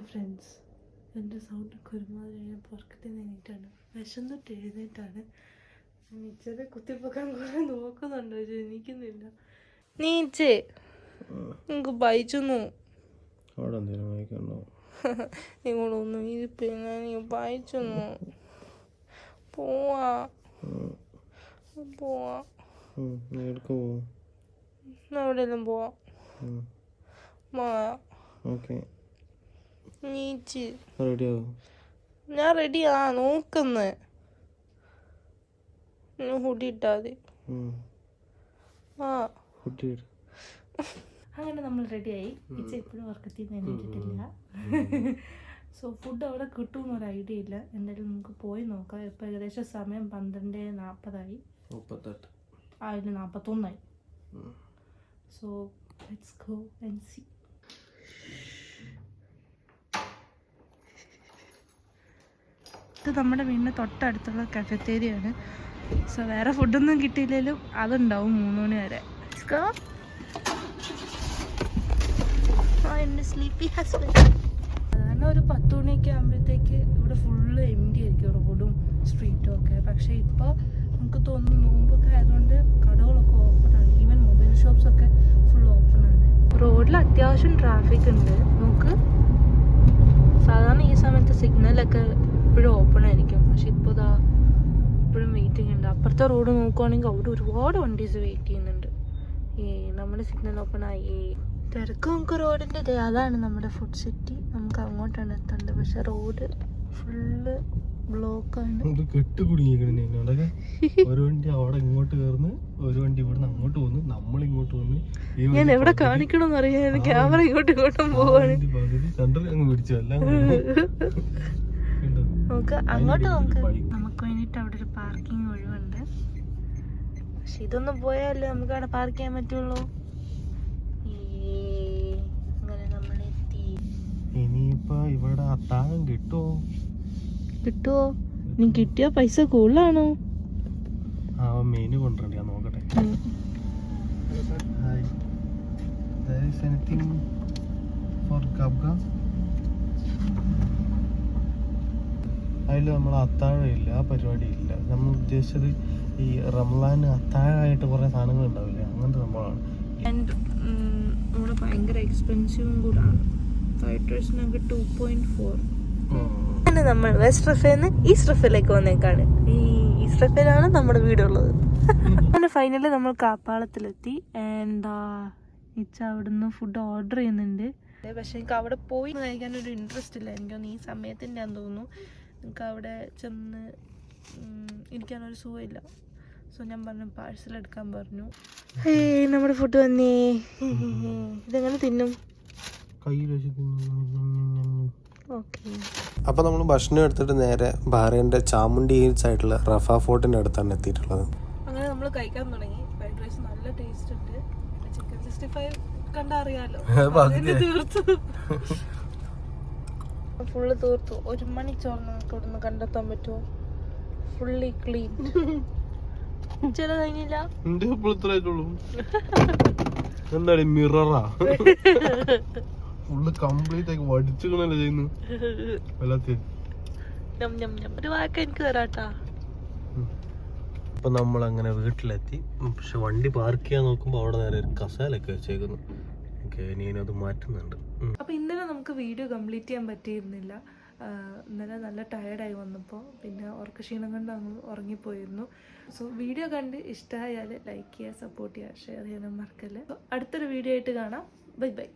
Friends എന്റെ സൗണ്ടൊക്കെ ഒരുമാതിരി ഞാൻ പുറക്കത്തിൽ നിന്നിട്ടാണ്. വിശന്നിട്ട് എഴുന്നേറ്റാണ്. നീച്ചത് കുത്തിപ്പൊക്കാൻ കുറെ നോക്കുന്നുണ്ടോ പക്ഷെ എനിക്കുന്നില്ല നീച്ചേ. നിങ്ങൾക്ക് ബൈച്ചൊന്നു അവിടെ എന്തെങ്കിലും വായിക്കണോ? നിങ്ങളൊന്നും ഇരിപ്പില്ല നീ ബൈച്ചൊന്നു പോവാ. പോവാ. എവിടെയെല്ലാം പോവാ? മാ. ഓക്കെ. നീച്ച് റെഡിയാവും? ഞാൻ റെഡിയാ നോക്കുന്ന്. ഹുഡി ആ. കുട്ടിയുടെ. അങ്ങനെ നമ്മൾ റെഡിയായി ഇച്ച എപ്പോഴും വർക്ക് നിന്ന് എണീറ്റിട്ടില്ല. സോ ഫുഡ് അവിടെ കിട്ടുമെന്ന് ഒരു ഐഡിയ ഇല്ല. എന്തായാലും നമുക്ക് പോയി നോക്കാം. ഇപ്പം ഏകദേശം സമയം പന്ത്രണ്ട് നാൽപ്പതായി മുപ്പത്തെട്ട്. ആ ഇല്ല നാൽപ്പത്തൊന്നായി so let's go and see ഇത് നമ്മുടെ വീടിന്റെ തൊട്ടടുത്തുള്ള കഫത്തേരിയാണ് സോ വേറെ ഫുഡൊന്നും കിട്ടിയില്ലെങ്കിലും അതുണ്ടാവും മൂന്ന് മണി വരെ. ആ, എന്റെ സാധാരണ ഒരു പത്ത് മണിയൊക്കെ ആകുമ്പോഴത്തേക്ക് ഇവിടെ ഫുള്ള് എം ഡി ആയിരിക്കും റോഡും സ്ട്രീറ്റും ഒക്കെ. പക്ഷെ ഇപ്പോൾ നമുക്ക് തോന്നുന്നു നോമ്പൊക്കെ ആയതുകൊണ്ട് കടകളൊക്കെ ഓപ്പൺ ആണ്. ഈവൻ മൊബൈൽ ഷോപ്സ് ഒക്കെ ഫുൾ ഓപ്പൺ ആണ്. റോഡിൽ അത്യാവശ്യം ട്രാഫിക് ഉണ്ട്. നമുക്ക് സാധാരണ ഈ സമയത്ത് സിഗ്നലൊക്കെ ഇപ്പോഴും ഓപ്പൺ ആയിരിക്കും. പക്ഷെ ഇപ്പോൾ ഇതാ ഇപ്പോഴും വെയിറ്റിംഗ് ഉണ്ട്. അപ്പുറത്തെ റോഡ് നോക്കുവാണെങ്കിൽ അവിടെ ഒരുപാട് വണ്ടീസ് വെയിറ്റ് ചെയ്യുന്നുണ്ട്. ഈ നമ്മുടെ സിഗ്നൽ ഓപ്പൺ ആയി. തിരക്ക് നമുക്ക് റോഡിന്റെ ഇതേ അതാണ് നമ്മുടെ ഫുഡ് സിറ്റി നമുക്ക് അങ്ങോട്ടാണ് എത്തേണ്ടത്. പക്ഷെ റോഡ് ഫുള്ള് ബ്ലോക്കാണ് കെട്ട് കുടുങ്ങിയിരിക്കണേ ഒരു വണ്ടി അവിടെ ഇങ്ങോട്ട് കയറുന്നു ഒരു വണ്ടി ഇവിടുന്ന് അങ്ങോട്ട് പോകുന്നു നമ്മൾ ഇങ്ങോട്ട് വന്ന് ഞാൻ എവിടെ കാണിക്കണമെന്ന് അറിയാൻ ക്യാമറ ഇങ്ങോട്ടും ഇങ്ങോട്ടും പോവാണ്. അങ്ങ് പിടിച്ചു. നമുക്ക് അങ്ങോട്ട് നോക്ക് നമുക്ക് വേണ്ടിയിട്ട് അവിടെ ഒരു പാർക്കിംഗ് ഒഴിവുണ്ട്. പക്ഷെ ഇതൊന്നും പോയാലേ നമുക്ക് അവിടെ പാർക്ക് ചെയ്യാൻ പറ്റുള്ളൂ. അങ്ങനെ നമ്മൾ എത്തി. ഇനിയിപ്പോ ഇവിടെ അത്താഴം കിട്ടുമോ കിട്ടുമോ നീ കിട്ടിയ പൈസ കൂടുതലാണോ? ആ മെനു കൊണ്ടുവരണ്ട ഞാൻ നോക്കട്ടെ. Hi there is anything for കബ്ഗ അതിൽ നമ്മൾ അത്താഴം ഇല്ല ആ പരിപാടി ഇല്ല നമ്മൾ ഉദ്ദേശിച്ചത് ഈ റംലാൻ അത്താഴമായിട്ട് കുറേ സാധനങ്ങൾ ഉണ്ടാവില്ലേ? അങ്ങനത്തെ സംഭവമാണ്. ഇവിടെ ഭയങ്കര എക്സ്പെൻസീവും കൂടാണ് ഫൈവ് ഡ്രസ്സിനൊക്കെ ടു പോയിന്റ് ഫോർ അങ്ങനെ നമ്മൾ വെസ്റ്റ് റഫേന്ന് ഈസ്റ്റ് റഫയിലേക്ക് വന്നേക്കാണ്. ഈ ഈസ്റ്റ് റഫയിലാണ് നമ്മുടെ വീടുള്ളത്. അങ്ങനെ ഫൈനലി നമ്മൾ കാപ്പാളത്തിലെത്തി. എന്താ ഇച്ച അവിടുന്ന് ഫുഡ് ഓർഡർ ചെയ്യുന്നുണ്ട്. പക്ഷെ എനിക്ക് അവിടെ പോയി കഴിക്കാൻ ഒരു ഇൻട്രസ്റ്റ് ഇല്ല. എനിക്കൊന്ന് ഈ സമയത്തിന്റെ തോന്നുന്നു. എനിക്ക് അവിടെ ചെന്ന് ഇരിക്കാനൊരു സുഖമില്ല. സോ ഞാൻ പറഞ്ഞു പാഴ്സൽ എടുക്കാൻ പറഞ്ഞു. നമ്മുടെ ഫുഡ് വന്നേ. ഇതെങ്ങനെ തിന്നും? അപ്പോൾ നമ്മൾ ഭക്ഷണം എടുത്തിട്ട് നേരെ ബഹ്റൈന്റെ ചാമുണ്ടി ഹിൽസ് ആയിട്ടുള്ള റഫ ഫോർട്ടിന്റെ അടുത്താണ് എത്തിയിട്ടുള്ളത്. അങ്ങനെ നമ്മൾ കഴിക്കാൻ തുടങ്ങി. ഫ്രൈഡ് റൈസ് നല്ല ടേസ്റ്റ് ഉണ്ട്. ചിക്കൻ സിക്സ്റ്റി ഫൈവ് കണ്ടറിയാലോ പകുതി. ഫുള്ള് തീർത്തു. ഒരു മണി നിങ്ങൾക്ക് ഇവിടുന്ന് കണ്ടെത്താൻ പറ്റുമോ? Fully clean. ചില കഴിഞ്ഞില്ല? എന്താണ് മിററാ ഫുള്ള് കംപ്ലീറ്റ് ആയി വടിച്ചുകളല്ലേ ചെയ്യുന്നു? ഞം ഒരു വാക്ക് എനിക്ക് തരാട്ടാ. അപ്പൊ നമ്മൾ അങ്ങനെ വീട്ടിലെത്തി പക്ഷെ വണ്ടി പാർക്ക് ചെയ്യാൻ നോക്കുമ്പോൾ അവിടെ നേരെ ഒരു കസേലൊക്കെ വെച്ചേക്കുന്നു. ഓക്കെ ഇനി അത് മാറ്റുന്നുണ്ട്. അപ്പോൾ ഇന്നലെ നമുക്ക് വീഡിയോ കംപ്ലീറ്റ് ചെയ്യാൻ പറ്റിയിരുന്നില്ല. ഇന്നലെ നല്ല ടയർഡായി വന്നപ്പോൾ പിന്നെ ഉറക്ക ക്ഷീണം കൊണ്ട് അങ്ങ് ഉറങ്ങിപ്പോയിരുന്നു. സോ വീഡിയോ കണ്ട് ഇഷ്ടമായാൽ ലൈക്ക് ചെയ്യുക സപ്പോർട്ട് ചെയ്യുക ഷെയർ ചെയ്യാനും മറക്കല്ലേ. അടുത്തൊരു വീഡിയോ ആയിട്ട് കാണാം. Bye bye